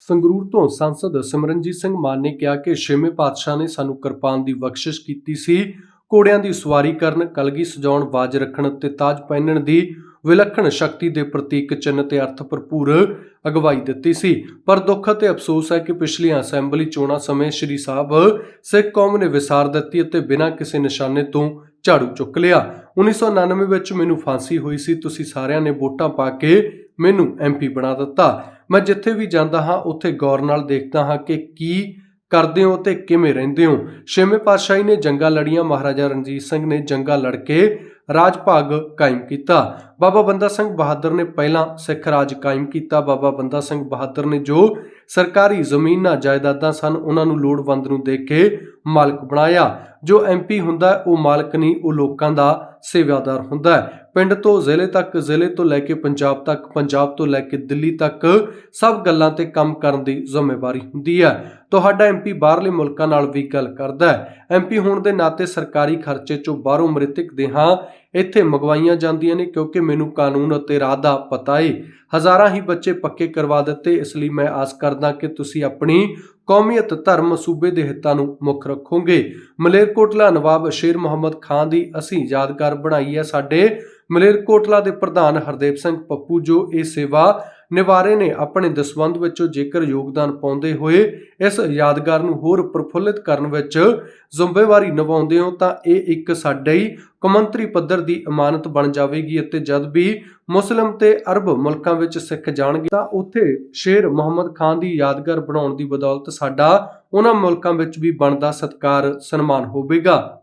ਸੰਗਰੂਰ ਤੋਂ ਸੰਸਦ ਸਿਮਰਨਜੀਤ ਸਿੰਘ ਮਾਨ ਨੇ ਕਿਹਾ ਕਿ ਛੇਵੇਂ ਪਾਤਸ਼ਾਹ ਨੇ ਸਾਨੂੰ ਕਿਰਪਾਨ ਦੀ ਬਖਸ਼ਿਸ਼ ਕੀਤੀ ਸੀ। ਘੋੜਿਆਂ ਦੀ ਸਵਾਰੀ ਕਰਨ, ਕਲਗੀ ਸਜਾਉਣ, ਬਾਜ ਰੱਖਣ ਤੇ ਤਾਜ ਪਹਿਨਣ ਦੀ ਵਿਲੱਖਣ ਸ਼ਕਤੀ ਦੇ ਪ੍ਰਤੀਕ ਚਿੰਨ੍ਹ ਤੇ ਅਰਥ ਭਰਪੂਰ ਅਗਵਾਈ ਦਿੱਤੀ ਸੀ। ਪਰ ਦੁੱਖ ਅਤੇ ਅਫਸੋਸ ਹੈ ਕਿ ਪਿਛਲੀਆਂ ਅਸੈਂਬਲੀ ਚੋਣਾਂ ਸਮੇਂ ਸ਼੍ਰੀ ਸਾਹਿਬ ਸਿੱਖ ਕੌਮ ਨੇ ਵਿਸਾਰ ਦਿੱਤੀ ਅਤੇ ਬਿਨਾਂ ਕਿਸੇ ਨਿਸ਼ਾਨੇ ਤੋਂ ਝਾੜੂ ਚੁੱਕ ਲਿਆ। 1999 ਵਿੱਚ ਮੈਨੂੰ ਫਾਂਸੀ ਹੋਈ ਸੀ। ਤੁਸੀਂ ਸਾਰਿਆਂ ਨੇ ਵੋਟਾਂ ਪਾ ਕੇ ਮੈਨੂੰ ਐਮਪੀ ਬਣਾ ਦਿੱਤਾ। ਮੈਂ ਜਿੱਥੇ ਵੀ ਜਾਂਦਾ ਹਾਂ, ਉੱਥੇ ਗੌਰ ਨਾਲ ਦੇਖਦਾ ਹਾਂ ਕਿ ਕੀ ਕਰਦੇ ਹੋ ਤੇ ਕਿਵੇਂ ਰਹਿੰਦੇ ਹੋ। ਛੇਵੇਂ ਪਾਤਸ਼ਾਹੀ ਨੇ ਜੰਗਾਂ ਲੜੀਆਂ, ਮਹਾਰਾਜਾ ਰਣਜੀਤ ਸਿੰਘ ਨੇ ਜੰਗਾਂ ਲੜ ਕੇ ਰਾਜ ਭਾਗ ਕਾਇਮ ਕੀਤਾ। ਬਾਬਾ ਬੰਦਾ ਸਿੰਘ ਬਹਾਦਰ ਨੇ ਪਹਿਲਾਂ ਸਿੱਖ ਰਾਜ ਕਾਇਮ ਕੀਤਾ। ਬਾਬਾ ਬੰਦਾ ਸਿੰਘ ਬਹਾਦਰ ਨੇ ਜੋ ਸਰਕਾਰੀ ਜ਼ਮੀਨਾਂ, ਜਾਇਦਾਦਾਂ ਸਨ, ਉਹਨਾਂ ਨੂੰ ਲੋੜਵੰਦ ਨੂੰ ਦੇ ਕੇ ਮਾਲਕ ਬਣਾਇਆ। ਜੋ ਐਮਪੀ ਹੁੰਦਾ, ਉਹ ਮਾਲਕ ਨਹੀਂ, ਉਹ ਲੋਕਾਂ ਦਾ ਸੇਵਾਦਾਰ ਹੁੰਦਾ ਹੈ। ਪਿੰਡ ਤੋਂ ਜ਼ਿਲ੍ਹੇ ਤੱਕ, ਜ਼ਿਲ੍ਹੇ ਤੋਂ ਲੈ ਕੇ ਪੰਜਾਬ ਤੱਕ, ਪੰਜਾਬ ਤੋਂ ਲੈ ਕੇ ਦਿੱਲੀ ਤੱਕ ਸਭ ਗੱਲਾਂ ਤੇ ਕੰਮ ਕਰਨ ਦੀ ਜ਼ਿੰਮੇਵਾਰੀ ਹੁੰਦੀ ਹੈ। ਤੁਹਾਡਾ ਐਮਪੀ ਬਾਹਰਲੇ ਮੁਲਕਾਂ ਨਾਲ ਵੀ ਗੱਲ ਕਰਦਾ ਹੈ। ਐਮਪੀ ਹੋਣ ਦੇ ਨਾਤੇ ਸਰਕਾਰੀ ਖਰਚੇ ਚੋਂ ਬਾਹਰੋਂ ਮ੍ਰਿਤਕ ਦੇਹਾਂ ਇੱਥੇ ਮੰਗਵਾਈਆਂ ਜਾਂਦੀਆਂ ਨੇ ਕਿਉਂਕਿ ਮੈਨੂੰ ਕਾਨੂੰਨ ਅਤੇ ਰਾਹ ਦਾ ਪਤਾ ਏ। ਹਜ਼ਾਰਾਂ ਹੀ ਬੱਚੇ ਪੱਕੇ ਕਰਵਾ ਦਿੱਤੇ, ਇਸ ਲਈ ਮੈਂ ਆਸ ਕਰਦਾ ਕਿ ਤੁਸੀਂ ਆਪਣੀ ਕੌਮੀਅਤ ਧਰਮ ਸੂਬੇ ਦੇ ਹਿੱਤਾਂ ਨੂੰ ਮੁੱਖ ਰੱਖੋਗੇ। ਮਲੇਰਕੋਟਲਾ ਨਵਾਬ ਸ਼ੇਰ ਮੁਹੰਮਦ ਖਾਨ ਦੀ ਅਸੀਂ ਯਾਦਗਾਰ ਬਣਾਈ ਹੈ। ਸਾਡੇ ਮਲੇਰਕੋਟਲਾ ਦੇ ਪ੍ਰਧਾਨ ਹਰਦੇਵ ਸਿੰਘ ਪੱਪੂ, ਜੋ ਇਹ ਸੇਵਾ ਨਿਵਾਰੇ ਨੇ, ਆਪਣੇ ਦਸਵੰਧ ਵਿੱਚੋਂ ਜੇਕਰ ਯੋਗਦਾਨ ਪਾਉਂਦੇ ਹੋਏ ਇਸ ਯਾਦਗਾਰ ਨੂੰ ਹੋਰ ਪ੍ਰਫੁੱਲਿਤ ਕਰਨ ਵਿੱਚ ਜ਼ਿੰਮੇਵਾਰੀ ਨਿਭਾਉਂਦੇ ਹੋ, ਤਾਂ ਇਹ ਇੱਕ ਸਾਡੇ ਹੀ ਪੱਧਰ ਦੀ ਇਮਾਨਤ ਬਣ ਜਾਵੇਗੀ ਅਤੇ ਜਦ ਵੀ ਮੁਸਲਿਮ ਤੇ ਅਰਬ ਮੁਲਕਾਂ ਵਿੱਚ ਸਿੱਖ ਜਾਣਗੇ, ਤਾਂ ਉੱਥੇ ਸ਼ੇਰ ਮੁਹੰਮਦ ਖਾਨ ਦੀ ਯਾਦਗਾਰ ਬਣਾਉਣ ਦੀ ਬਦੌਲਤ ਸਾਡਾ ਉਹਨਾਂ ਮੁਲਕਾਂ ਵਿੱਚ ਵੀ ਬਣਦਾ ਸਤਕਾਰ, ਸਨਮਾਨ ਹੋਵੇਗਾ।